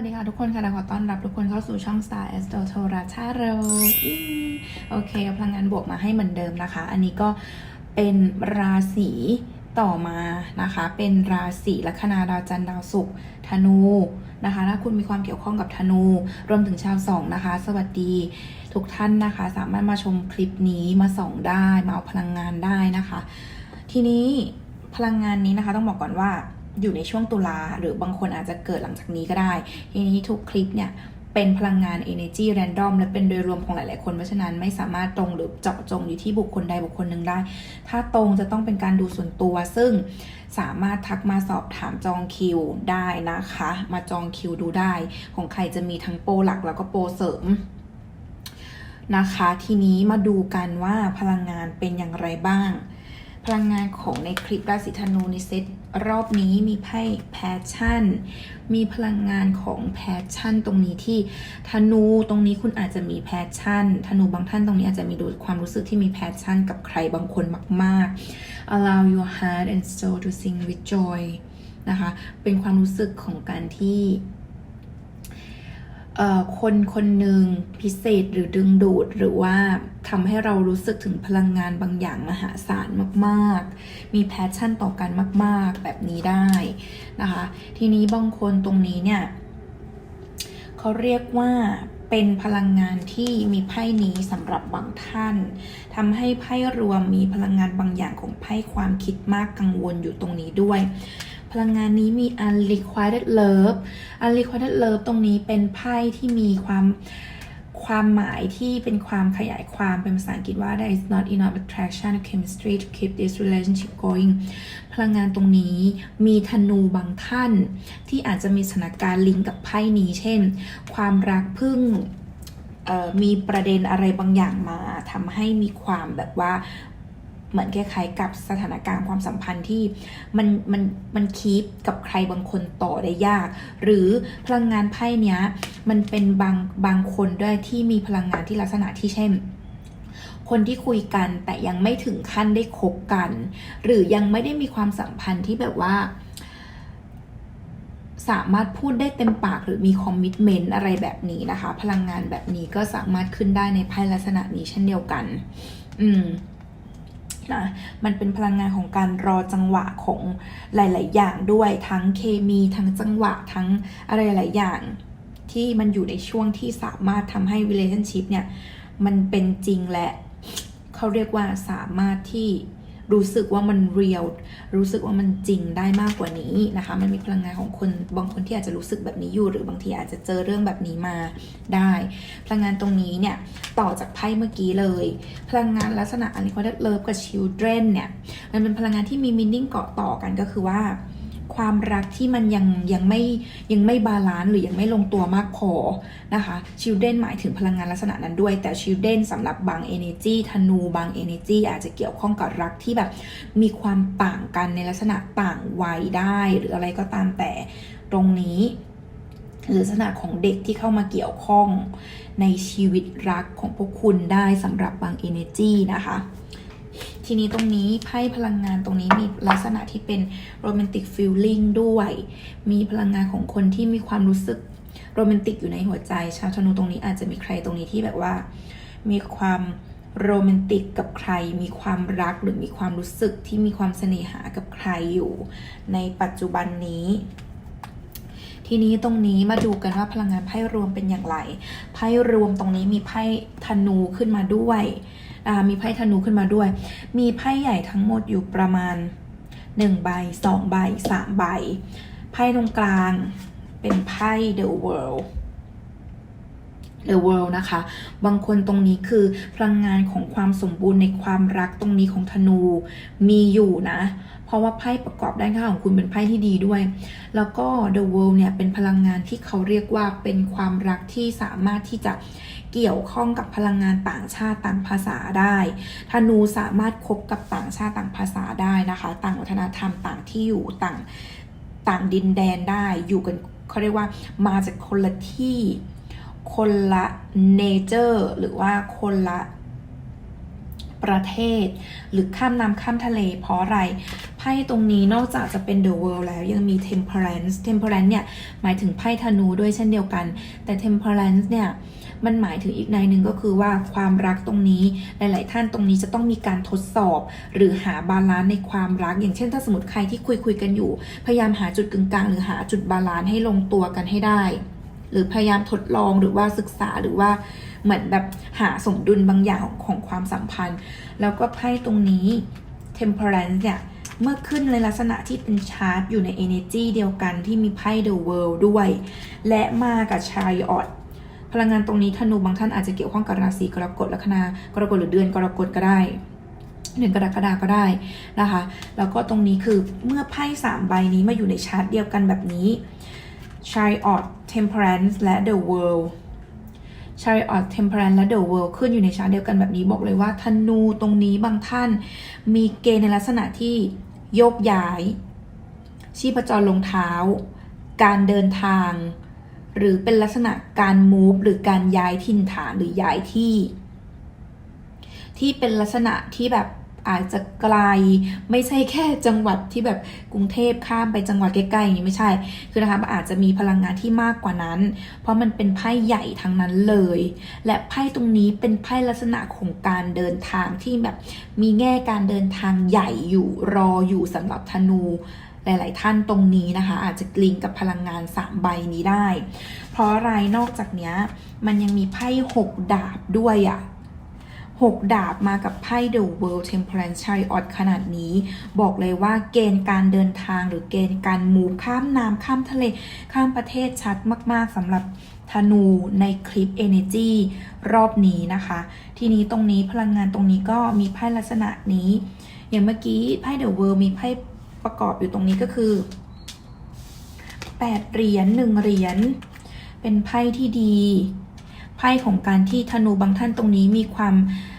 วัสดีค่ะทุกคนค่ะขอต้อนรับทุกคนเข้าสู่ช่อง Star a s t r o t o r a c h a r o โอเคพลังงานบวกมาให้เหมือนเดิมนะคะ อันนี้ก็เป็นราศีต่อมานะคะ เป็นราศีลัคนาดาวจันทร์ดาวศุกร์ธนูนะคะถ้าคุณมีความเกี่ยวข้องกับธนู รวมถึงชาวสองนะคะ สวัสดีทุกท่านนะคะ สามารถมาชมคลิปนี้มาส่องได้มาเอาพลังงานได้นะคะ ทีนี้พลังงานนี้นะคะต้องบอกก่อนว่า อยู่ในช่วงตุลาหรือบางคนอาจจะเกิดหลังจากนี้ก็ได้ ทีนี้ทุกคลิปเนี่ยเป็นพลังงาน energy random และเป็นโดยรวมของหลาย ๆ คน เพราะฉะนั้นไม่สามารถตรงหรือเจาะจงอยู่ที่บุคคลใดบุคคลหนึ่งได้ ถ้าตรงจะต้องเป็นการดูส่วนตัว ซึ่งสามารถทักมาสอบถามจองคิวได้นะคะ มาจองคิวดูได้ ของใครจะมีทั้งโปรหลักแล้วก็โปรเสริมนะคะ ทีนี้มาดูกันว่าพลังงานเป็นอย่างไรบ้าง ลังงานของในคลิปราศีธนูในเซตรอบนี้มีไพ่แพชชั่น มีพลังงานของแพชชั่น ตรงนี้ที่ธนูตรงนี้คุณอาจจะมีแพชชั่นธนูบางท่านตรงนี้อาจจะมีดูความรู้สึกที่มีแพชชั่น กับใครบางคนมาก ๆ allow your heart and soul to sing with joy นะคะ เป็นความรู้สึกของการที่ คนคนหนึ่งพิเศษหรือดึงดูดหรือว่าทำให้เรารู้สึกถึงพลังงานบางอย่างมหาศาลมากๆ มีแพชชั่นต่อกันมาก ๆ แบบนี้ได้นะคะ ทีนี้บางคนตรงนี้เนี่ยเขาเรียกว่าเป็นพลังงานที่มีไพ่นี้สำหรับบางท่านทำให้ไพ่รวมมีพลังงานบางอย่างของไพ่ความคิดมากกังวลอยู่ตรงนี้ด้วย พลังงานนี้มี unrequited love unrequited love ตรงนี้เป็นไพ่ที่มีความความหมายที่เป็นความขยายความเป็นภาษาอังกฤษว่า there is not enough attraction or chemistry to keep this relationship going พลังงานตรงนี้มีธนูบางท่าน ที่อาจจะมีสถานการณ์ลิงก์กับไพ่นี้ เช่น ความรักพึ่งมีประเด็นอะไรบางอย่างมาทำให้มีความแบบว่า เหมือนคล้ายๆกับสถานการณ์ความสัมพันธ์ที่มันมันมันคีปกับใครบางคนต่อได้ยาก หรือพลังงานไพ่เนี้ยมันเป็นบางบางคนด้วยที่มีพลังงานที่ลักษณะที่เช่นคนที่คุยกันแต่ยังไม่ถึงขั้นได้คบกัน หรือยังไม่ได้มีความสัมพันธ์ที่แบบว่า สามารถพูดได้เต็มปากหรือมีคอมมิชเมนต์อะไรแบบนี้นะคะ พลังงานแบบนี้ก็สามารถขึ้นได้ในไพ่ลักษณะนี้เช่นเดียวกัน อืม นะมันเป็นพลังงานของการรอจังหวะของหลาย ๆ อย่างด้วยทั้งเคมีทั้งจังหวะทั้งอะไรหลายอย่างที่มันอยู่ในช่วงที่สามารถทำให้ relationship เนี่ย มันเป็นจริงและเขาเรียกว่าสามารถที่ รู้สึกว่ามันเรียลรู้สึกว่ามันจริงได้มากกว่านี้นะคะ มันมีพลังงานของคนบางคนที่อาจจะรู้สึกแบบนี้อยู่ หรือบางทีอาจจะเจอเรื่องแบบนี้มาได้ พลังงานตรงนี้เนี่ยต่อจากไพ่เมื่อกี้เลย พลังงานลักษณะอันนี้เขาเรียกเลิฟกับชิลเดรนเนี่ยมันเป็นพลังงานที่มีมินนิ่งเกาะต่อกันก็คือว่า ความรักที่มันยังยังไม่ยังไม่บาลานซ์หรือยังไม่ลงตัวมากพอนะคะ children หมายถึงพลังงานลักษณะนั้นด้วย แต่ children สำหรับบาง energy ธนูบาง energy อาจจะเกี่ยวข้องกับรักที่แบบมีความต่างกันในลักษณะต่างวัยได้หรืออะไรก็ตามแต่ตรงนี้หรือลักษณะของเด็กที่เข้ามาเกี่ยวข้องในชีวิตรักของพวกคุณได้สำหรับบาง energy นะคะ ทีนี้ตรงนี้ไพ่พลังงานตรงนี้มีลักษณะที่เป็นโรแมนติกฟิลลิ่งด้วย มีพลังงานของคนที่มีความรู้สึกโรแมนติกอยู่ในหัวใจ ชาวธนูตรงนี้อาจจะมีใครตรงนี้ที่แบบว่า มีความโรแมนติกกับใคร มีความรักหรือมีความรู้สึกที่มีความเสน่หากับใครอยู่ ในปัจจุบันนี้ ทีนี้ตรงนี้มาดูกันว่าพลังงานไพ่รวมเป็นอย่างไร ไพ่รวมตรงนี้มีไพ่ธนูขึ้นมาด้วยมีไพ่ธนูขึ้นมาด้วย มีไพ่ใหญ่ทั้งหมดอยู่ประมาณ1ใบ2ใบ3ใบ ไพ่ตรงกลางเป็นไพ่ The World The World นะคะ บางคนตรงนี้คือพลังงานของความสมบูรณ์ในความรักตรงนี้ของธนูมีอยู่นะ เพราะว่าไพ่ประกอบด้านข้างของคุณเป็นไพ่ที่ดีด้วย แล้วก็ The World เนี่ยเป็นพลังงานที่เขาเรียกว่าเป็นความรักที่สามารถที่จะเกี่ยวข้องกับพลังงานต่างชาติต่างภาษาได้ธนูสามารถคบกับต่างชาติต่างภาษาได้นะคะ ต่างวัฒนธรรมต่างที่อยู่ต่างต่างดินแดนได้อยู่กันเขาเรียกว่ามาจากคนละที่ คนละเนเจอร์หรือว่าคนละประเทศ หรือข้ามน้ำข้ามทะเล เพราะอะไรไพ่ตรงนี้นอกจากจะเป็น the world แล้วยังมี temperance temperance เนี่ย หมายถึงไพ่ธนูด้วยเช่นเดียวกัน แต่ temperance เนี่ย มันหมายถึงอีกในหนึ่งก็คือว่าความรักตรงนี้หลาย ๆ ท่านตรงนี้จะต้องมีการทดสอบ หรือหาบาลานซ์ในความรัก อย่างเช่น ถ้าสมมติใครที่คุยคุยกันอยู่ พยายามหาจุดกึ่งกลางหรือหาจุดบาลานซ์ให้ลงตัวกันให้ได้ หรือพยายามทดลองหรือว่าศึกษาหรือว่าเหมือนแบบหาสมดุลบางอย่างของของความสัมพันธ์ แล้วก็ไพ่ตรงนี้ temperance เนี่ยเมื่อขึ้นในลักษณะที่เป็นชาร์ตอยู่ใน energy เดียวกันที่มีไพ่ the world ด้วย และมากับชายออดพลังงานตรงนี้ธนูบางท่านอาจจะเกี่ยวข้องกับราศีกรกฎลัคนากรกฎหรือเดือนกรกฎก็ได้เดือนกรกฎาก็ได้นะคะ แล้วก็ตรงนี้คือเมื่อไพ่สามใบนี้มาอยู่ในชาร์ตเดียวกันแบบนี้ Chariot Temperance และ The World Chariot Temperance และ The World ขึ้นอยู่ในชาร์ตเดียวกันแบบนี้บอกเลยว่าธนูตรงนี้บางท่านมีเกณฑ์ในลักษณะที่โยกย้าย ชีพจรลงเท้า การเดินทาง หรือเป็นลักษณะการ move หรือการย้ายถิ่นฐานหรือย้ายที่ ที่เป็นลักษณะที่แบบ อาจจะไกล ไม่ใช่แค่จังหวัดที่แบบกรุงเทพข้ามไปจังหวัดใกล้ๆอย่างนี้ไม่ใช่ คือนะคะมันอาจจะมีพลังงานที่มากกว่านั้น เพราะมันเป็นไพ่ใหญ่ทั้งนั้นเลย และไพ่ตรงนี้เป็นไพ่ลักษณะของการเดินทางที่แบบมีแง่การเดินทางใหญ่อยู่รออยู่สำหรับธนูหลาย ๆ ท่านตรงนี้นะคะ อาจจะกลิงกับพลังงาน 3 ใบนี้ได้ เพราะอะไรนอกจากนี้มันยังมีไพ่6ดาบด้วยอะ่ะ หกดาบมากับไพ่ The World Temperance Chariot ขนาดนี้ บอกเลยว่าเกณฑ์การเดินทางหรือเกณฑ์การมูข้ามน้ำข้ามทะเล ข้ามประเทศชัดมาก ๆสำหรับธนูในคลิป Energy รอบนี้นะคะ ทีนี้ตรงนี้พลังงานตรงนี้ก็มีไพ่ลักษณะนี้ อย่างเมื่อกี้ไพ่ The World มีไพ่ประกอบอยู่ตรงนี้ก็คือ8เหรียญ1เหรียญเป็นไพ่ที่ดี ไพ่ของการที่ธนูบางท่านตรงนี้มีความ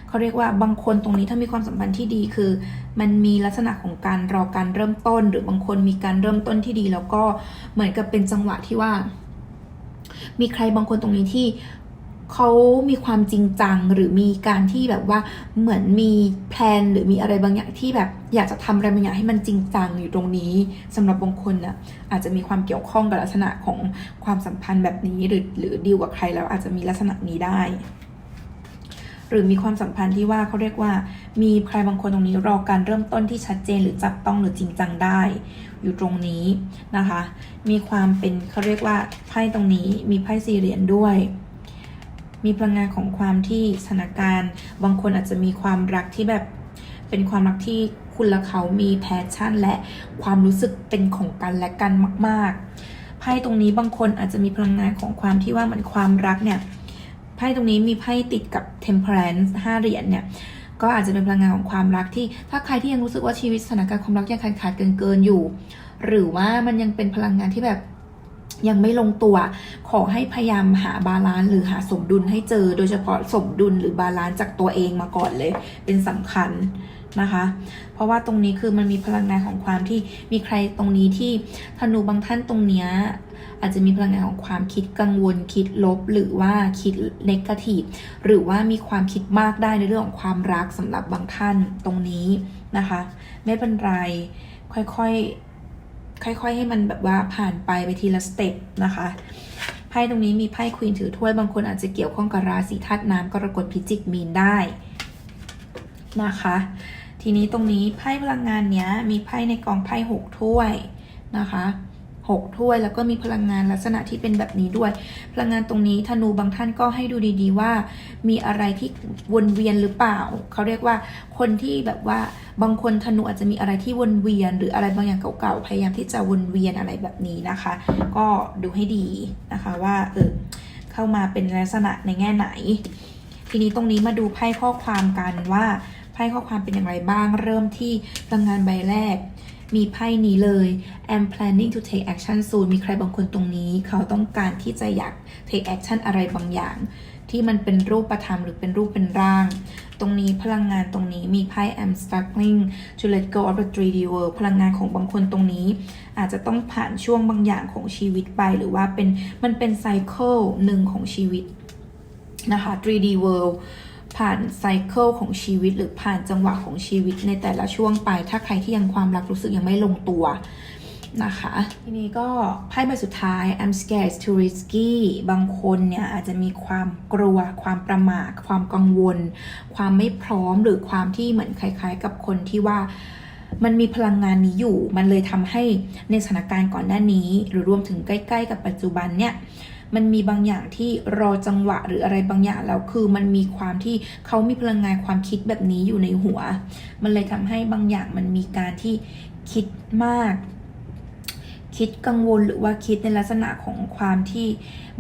เขาเรียกว่าบางคนตรงนี้ถ้ามีความสัมพันธ์ที่ดีคือ มันมีลักษณะของการรอการเริ่มต้น หรือบางคนมีการเริ่มต้นที่ดี แล้วก็เหมือนกับเป็นจังหวะที่ว่า มีใครบางคนตรงนี้ที่ เขามีความจริงจังหรือมีการที่แบบว่าเหมือนมีแพลนหรือมีอะไรบางอย่างที่แบบอยากจะทำอะไรบางอย่างให้มันจริงจังอยู่ตรงนี้สำหรับบางคนน่ะอาจจะมีความเกี่ยวข้องกับลักษณะของความสัมพันธ์แบบนี้หรือหรือดีลกับใครแล้วอาจจะมีลักษณะนี้ได้ หรือมีความสัมพันธ์ที่ว่าเขาเรียกว่า มีใครบางคนตรงนี้รอการเริ่มต้นที่ชัดเจนหรือจับต้องหรือจริงจังได้อยู่ตรงนี้นะคะ มีความเป็นเขาเรียกว่าไพ่ตรงนี้มีไพ่สี่เหรียญด้วย มีพลังงานของความที่สถานการณ์ บางคนอาจจะมีความรักที่แบบเป็นความรักที่คุณและเขามีแพชชั่น และความรู้สึกเป็นของกันและกันมาก ๆ ไพ่ตรงนี้บางคนอาจจะมีพลังงานของความที่ว่ามือนความรักเนี่ยไพ่ตรงนี้มีไพ่ติดกับ temperance ห้าเหรียญเนี่ยก็อาจจะเป็นพลังงานของความรักที่ ถ้าใครที่ยังรู้สึกว่าชีวิตสถานการณ์ความรักยังขาดขาดเกินเกินๆอยู่ หรือว่ามันยังเป็นพลังงานที่แบบ ยังไม่ลงตัว ขอให้พยายามหาบาลานซ์หรือหาสมดุลให้เจอ โดยเฉพาะสมดุลหรือบาลานซ์จากตัวเองมาก่อนเลย เป็นสำคัญนะคะ เพราะว่าตรงนี้คือมันมีพลังงานของความที่มีใครตรงนี้ที่ธนูบางท่านตรงเนี้ยอาจจะมีพลังงานของความคิดกังวลคิดลบ หรือว่าคิดนกาทีฟหรือว่ามีความคิดมากได้ในเรื่องของความรักสำหรับบางท่านตรงนี้นะคะ ไม่เป็นไรค่อยๆ ค่อย ๆ ให้มันแบบว่าผ่านไปไปทีละสเต็ปนะคะไพ่ตรงนี้มีไพ่ควีนถือถ้วยบางคนอาจจะเกี่ยวข้องกับราศีธาตุน้ำกรกฎพิจิกมีนได้นะคะ ทีนี้ตรงนี้ไพ่พลังงานเนี้ยมีไพ่ในกองไพ่หกถ้วยนะคะ หกถ้วย แล้วก็มีพลังงานลักษณะที่เป็นแบบนี้ด้วย พลังงานตรงนี้ธนูบางท่านก็ให้ดูดีๆว่า มีอะไรที่วนเวียนหรือเปล่า เขาเรียกว่าคนที่แบบว่าบางคนธนูอาจจะมีอะไรที่วนเวียน หรืออะไรบางอย่างเก่าๆพยายามที่จะวนเวียนอะไรแบบนี้นะคะ ก็ดูให้ดีนะคะว่าเออเข้ามาเป็นลักษณะในแง่ไหน ทีนี้ตรงนี้มาดูไพ่ข้อความกันว่าไพ่ข้อความเป็นอย่างไรบ้าง เริ่มที่พลังงานใบแรก มีไพ่นี้เลย I'm planning to take action soon มีใครบางคนตรงนี้ เขาต้องการที่จะอยาก take action อะไรบางอย่าง ที่มันเป็นรูปธรรมหรือเป็นรูปเป็นร่าง ตรงนี้พลังงานตรงนี้มีไพ่ I'm struggling to let go of the 3D world พลังงานของบางคนตรงนี้ อาจจะต้องผ่านช่วงบางอย่างของชีวิตไป หรือว่าเป็นมันเป็นไซเคิลหนึ่งของชีวิตนะคะ 3D world ผ่านไซเคิลของชีวิต หรือผ่านจังหวะของชีวิตในแต่ละช่วงไป ถ้าใครที่ยังความรักรู้สึกยังไม่ลงตัวนะคะ ทีนี้ก็ไพ่ใบสุดท้าย I'm scared to risky บางคนเนี่ยอาจจะมีความกลัว ความประม่าความกังวล ความไม่พร้อมหรือความที่เหมือนคล้าย ๆ กับคนที่ว่ามันมีพลังงานนี้อยู่ มันเลยทำให้ในสถานการณ์ก่อนหน้านี้ หรือรวมถึงใกล้ ๆ กับปัจจุบันเนี่ย มันมีบางอย่างที่รอจังหวะหรืออะไรบางอย่างแล้วคือ มันมีความที่เขามีพลังงานความคิดแบบนี้อยู่ในหัว มันเลยทำให้บางอย่างมันมีการที่คิดมาก คิดกังวลหรือว่าคิดในลักษณะของความที่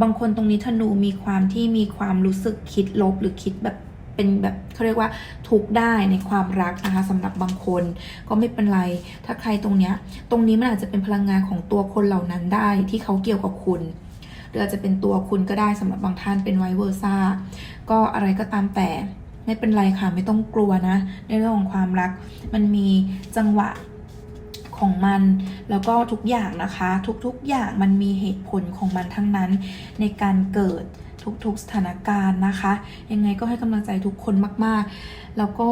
บางคนตรงนี้ธนูมีความที่มีความรู้สึกคิดลบหรือคิดแบบเป็นแบบเขาเรียกว่าทุกข์ได้ในความรักนะคะสำหรับบางคนก็ไม่เป็นไร ถ้าใครตรงเนี้ย ตรงนี้มันอาจจะเป็นพลังงานของตัวคนเหล่านั้นได้ที่เขาเกี่ยวกับคุณ หรืออาจจะเป็นตัวคุณก็ได้สำหรับบางท่านเป็นไวเวอร์ซ่าก็อะไรก็ตามแต่ไม่เป็นไรค่ะไม่ต้องกลัวนะ ในเรื่องของความรัก มันมีจังหวะของมัน แล้วก็ทุกอย่างนะคะ ทุกๆอย่างมันมีเหตุผลของมันทั้งนั้นในการเกิด ทุกๆสถานการณ์นะคะ ยังไงก็ให้กำลังใจทุกคนมากๆ แล้วก็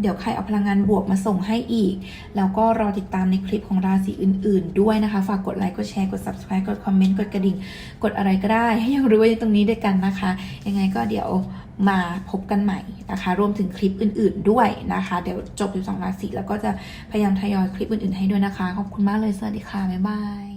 เดี๋ยวใครเอาพลังงานบวกมาส่งให้อีก แล้วก็รอติดตามในคลิปของราศีอื่น ๆ ด้วยนะคะ ฝากกดไลค์กดแชร์กด subscribe กดคอมเมนต์กดกระดิ่ง กดอะไรก็ได้ ให้ยังรู้ว่าอยู่ตรงนี้ด้วยกันนะคะ ยังไงก็เดี๋ยวมาพบกันใหม่นะคะ รวมถึงคลิปอื่น ๆ ด้วยนะคะ เดี๋ยวจบ 12 ราศีแล้วก็จะพยายามทยอยคลิปอื่น ๆ ให้ด้วยนะคะ ขอบคุณมากเลย สวัสดีค่ะ บ๊ายบาย